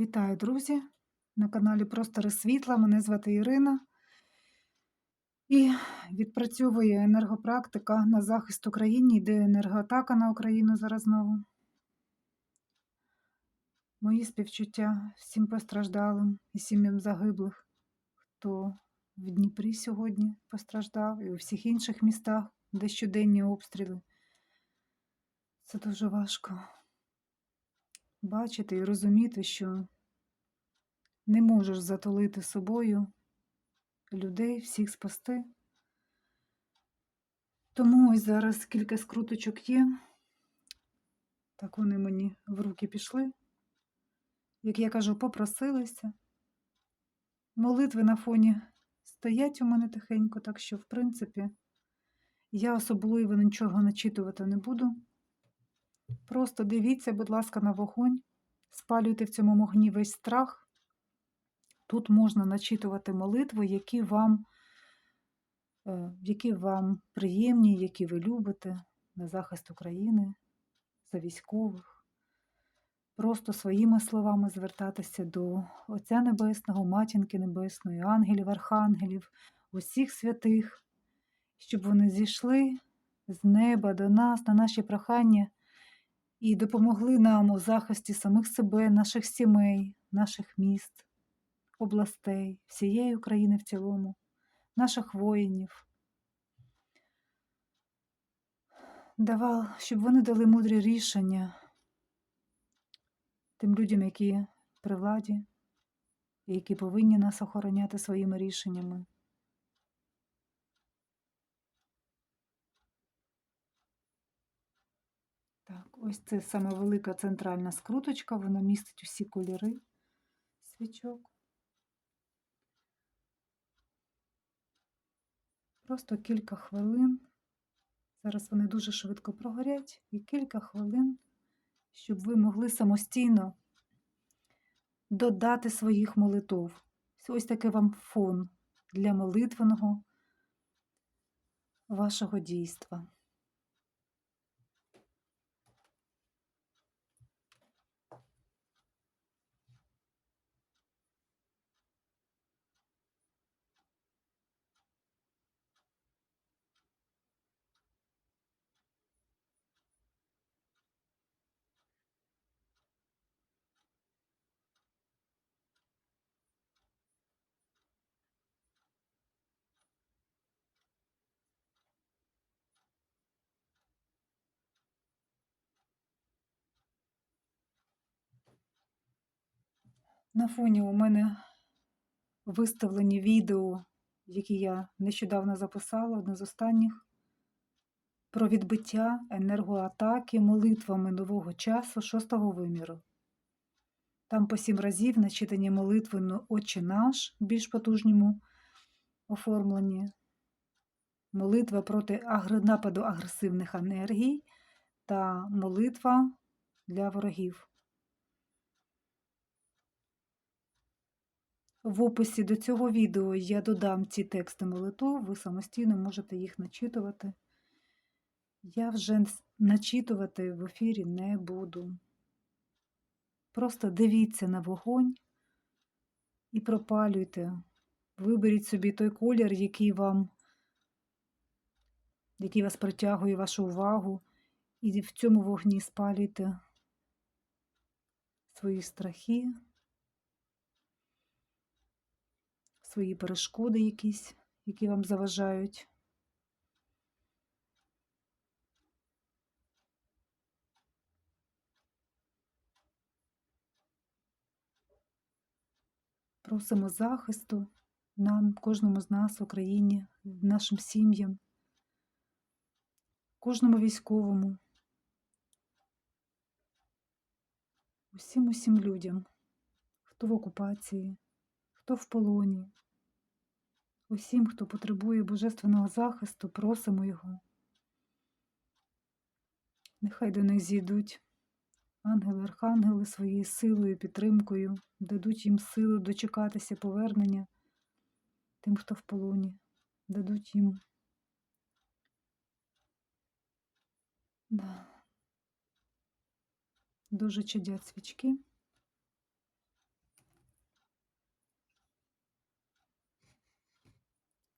Вітаю, друзі! На каналі Простори Світла. Мене звати Ірина. І відпрацьовує енергопрактика на захист Україні. Йде енергоатака на Україну зараз знову. Мої співчуття всім постраждалим і сім'ям загиблих, хто в Дніпрі сьогодні постраждав, і у всіх інших містах, де щоденні обстріли. Це дуже важко бачити і розуміти, що не можеш затулити собою людей, всіх спасти. Тому ось зараз кілька скруточок є. Так вони мені в руки пішли. Як я кажу, попросилися. Молитви на фоні стоять у мене тихенько, так що, в принципі, я особливо нічого начитувати не буду. Просто дивіться, будь ласка, на вогонь, спалюйте в цьому вогні весь страх. Тут можна начитувати молитви, які вам, е, які вам приємні, які ви любите на захист України, за військових. Просто своїми словами звертатися до Отця Небесного, Матінки Небесної, ангелів, архангелів, усіх святих, щоб вони зійшли з неба до нас, на наші прохання і допомогли нам у захисті самих себе, наших сімей, наших міст, областей, всієї України в цілому, наших воїнів. Давав, щоб вони дали мудрі рішення тим людям, які при владі, і які повинні нас охороняти своїми рішеннями. Так, ось це саме велика центральна скруточка, вона містить усі кольори свічок. Просто кілька хвилин. Зараз вони дуже швидко прогорять, і кілька хвилин, щоб ви могли самостійно додати своїх молитв. Ось такий вам фон для молитвеного вашого дійства. На фоні у мене виставлені відео, які я нещодавно записала, одне з останніх, про відбиття енергоатаки молитвами нового часу шостого виміру. Там по сім разів начитані молитви «Ну, Отче наш більш потужному оформленні, молитва проти нападу агресивних енергій та молитва для ворогів. В описі до цього відео я додам ці тексти молитв, ви самостійно можете їх начитувати. Я вже начитувати в ефірі не буду. Просто дивіться на вогонь і пропалюйте. Виберіть собі той колір, який вам, який вас притягує вашу увагу, і в цьому вогні спалюйте свої страхи. Свої перешкоди якісь, які вам заважають. Просимо захисту нам, кожному з нас в Україні, нашим сім'ям, кожному військовому, усім усім людям, хто в окупації, хто в полоні. Усім, хто потребує божественного захисту, просимо Його. Нехай до них зійдуть ангели, архангели своєю силою, підтримкою, дадуть їм силу дочекатися повернення тим, хто в полоні, дадуть їм. Дуже чадять свічки.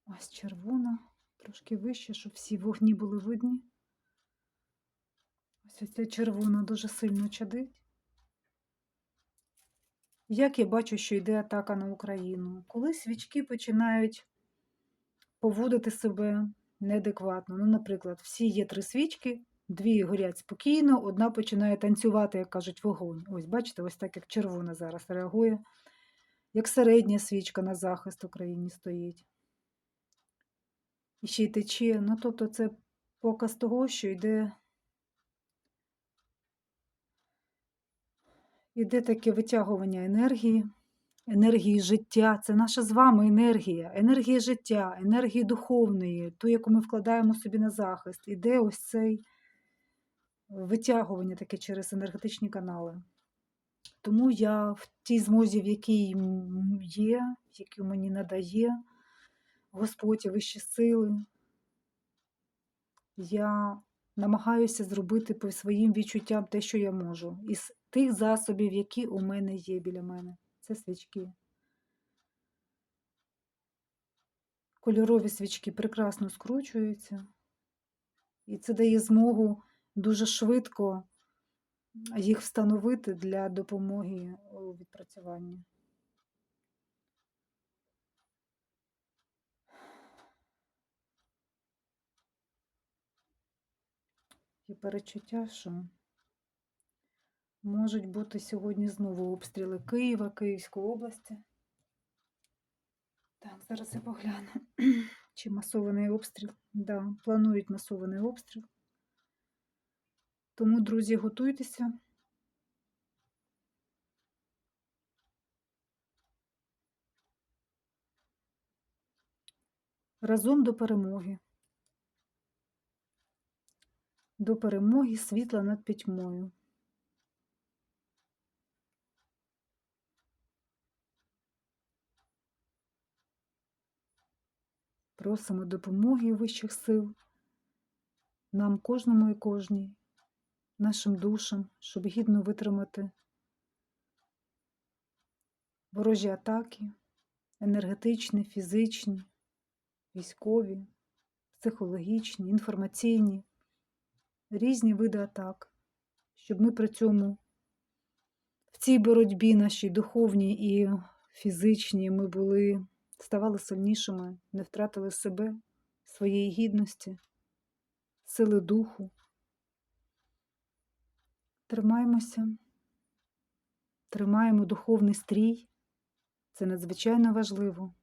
Ось червона, трошки вище, щоб всі вогні були видні. Ось ця червона дуже сильно чадить. Як я бачу, що йде атака на Україну? Коли свічки починають поводити себе неадекватно. Ну, наприклад, всі є три свічки, дві горять спокійно, одна починає танцювати, як кажуть, вогонь. Ось, бачите, ось так як червона зараз реагує, як середня свічка на захист Україні стоїть. І ще й тече. Ну, тобто, це показ того, що йде. Іде таке витягування енергії, енергії життя. Це наша з вами енергія, енергія життя, енергії духовної, ту, яку ми вкладаємо собі на захист. Іде ось цей витягування таке через енергетичні канали. Тому я в тій змозі, в якій є, яку мені надає Господь і вищі сили, я намагаюся зробити по своїм відчуттям те, що я можу, із тих засобів, які у мене є біля мене. Це свічки. Кольорові свічки прекрасно скручуються, і це дає змогу дуже швидко їх встановити для допомоги у відпрацюванні. І перечуття, що можуть бути сьогодні знову обстріли Києва, Київської області. Так, зараз я погляну. Чи масований обстріл? Да, планують масований обстріл. Тому, друзі, готуйтеся. Разом до перемоги. До перемоги світла над пітьмою. Просимо допомоги вищих сил, нам кожному і кожній, нашим душам, щоб гідно витримати ворожі атаки, енергетичні, фізичні, військові, психологічні, інформаційні, різні види атак, щоб ми при цьому в цій боротьбі нашій духовній і фізичній ми були ставали сильнішими, не втратили себе, своєї гідності, сили духу. Тримаємося, тримаємо духовний стрій. Це надзвичайно важливо.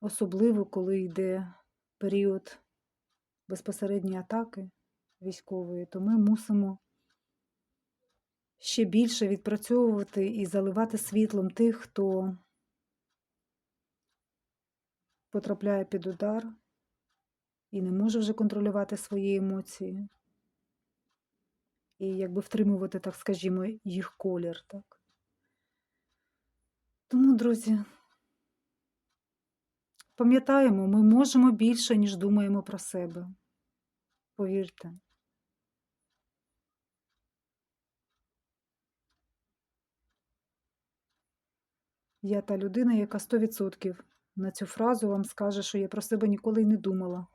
Особливо, коли йде період безпосередньої атаки військової, то ми мусимо ще більше відпрацьовувати і заливати світлом тих, хто потрапляє під удар і не може вже контролювати свої емоції, і якби втримувати, так скажімо, їх колір. Так? Тому, друзі, пам'ятаємо, ми можемо більше, ніж думаємо про себе. Повірте. Я та людина, яка 100% на цю фразу вам скаже, що я про себе ніколи й не думала.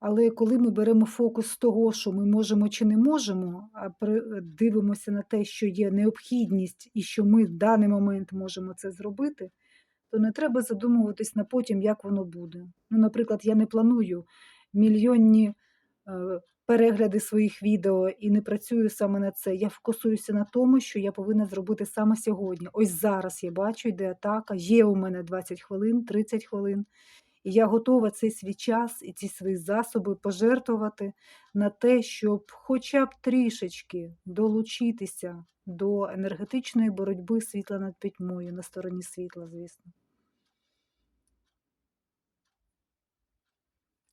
Але коли ми беремо фокус з того, що ми можемо чи не можемо, а дивимося на те, що є необхідність і що ми в даний момент можемо це зробити, то не треба задумуватись на потім, як воно буде. Ну, Наприклад, я не планую мільйонні перегляди своїх відео і не працюю саме на це. Я фокусуюся на тому, що я повинна зробити саме сьогодні. Ось зараз я бачу, йде атака, є у мене 20 хвилин, 30 хвилин. І я готова цей свій час і ці свої засоби пожертвувати на те, щоб хоча б трішечки долучитися до енергетичної боротьби світла над пітьмою на стороні світла, звісно.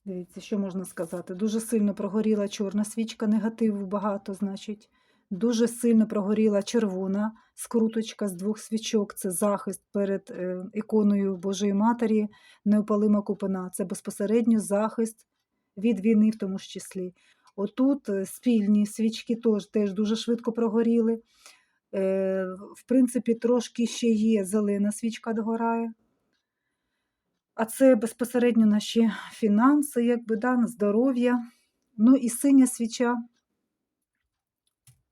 Дивіться, що можна сказати? Дуже сильно прогоріла чорна свічка, негативу багато, значить. Дуже сильно прогоріла червона скруточка з двох свічок це захист перед е, іконою Божої Матері, неопалима купина. Це безпосередньо захист від війни, в тому ж числі. Отут е, спільні свічки теж, теж дуже швидко прогоріли. Е, В принципі, трошки ще є зелена свічка догорає. А це безпосередньо наші фінанси, якби, да, здоров'я. Ну і синя свіча,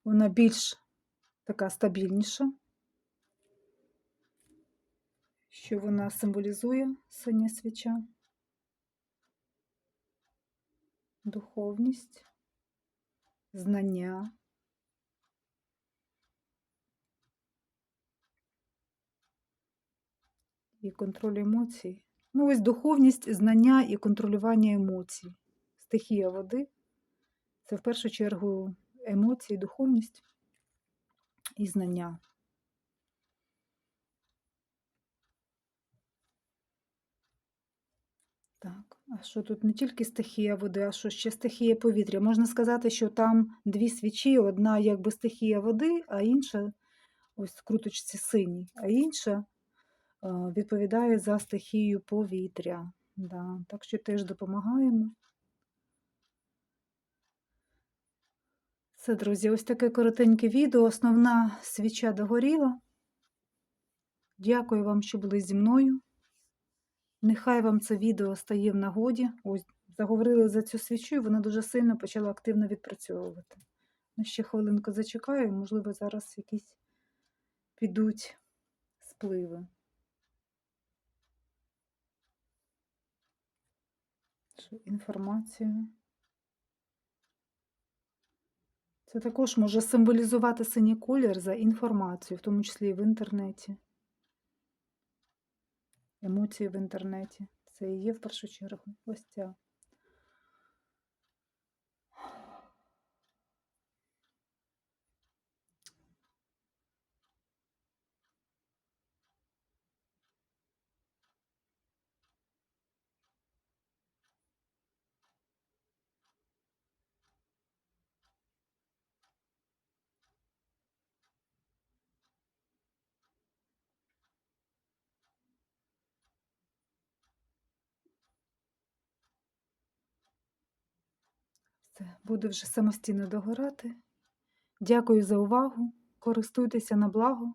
вона більш така стабільніша. Що вона символізує синя свіча? Духовність, знання. І контроль емоцій. Ну, ось духовність, знання і контролювання емоцій. Стихія води це в першу чергу емоції, духовність і знання. Так, а що тут не тільки стихія води, а що ще стихія повітря? Можна сказати, що там дві свічі, одна якби стихія води, а інша, ось в круточці синій, а інша відповідає за стихію повітря. Да, так що теж допомагаємо. Все, друзі, ось таке коротеньке відео. Основна свіча догоріла. Дякую вам, що були зі мною. Нехай вам це відео стає в нагоді. Ось, заговорили за цю свічу, і вона дуже сильно почала активно відпрацьовувати. Ну, ще хвилинку зачекаю, можливо, зараз якісь підуть спливи. Що, Інформацію. Це також може символізувати синій колір за інформацію, в тому числі і в інтернеті. Емоції в інтернеті. Це і є в першу чергу. Ось ця. Все, буде вже самостійно догорати. Дякую за увагу. Користуйтеся на благо.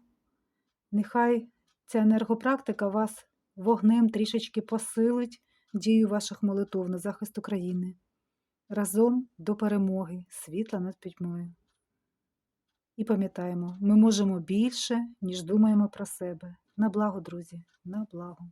Нехай ця енергопрактика вас вогнем трішечки посилить дію ваших молитов на захист України. Разом до перемоги, світла над пітьмою. І пам'ятаємо, ми можемо більше, ніж думаємо про себе. На благо, друзі, на благо.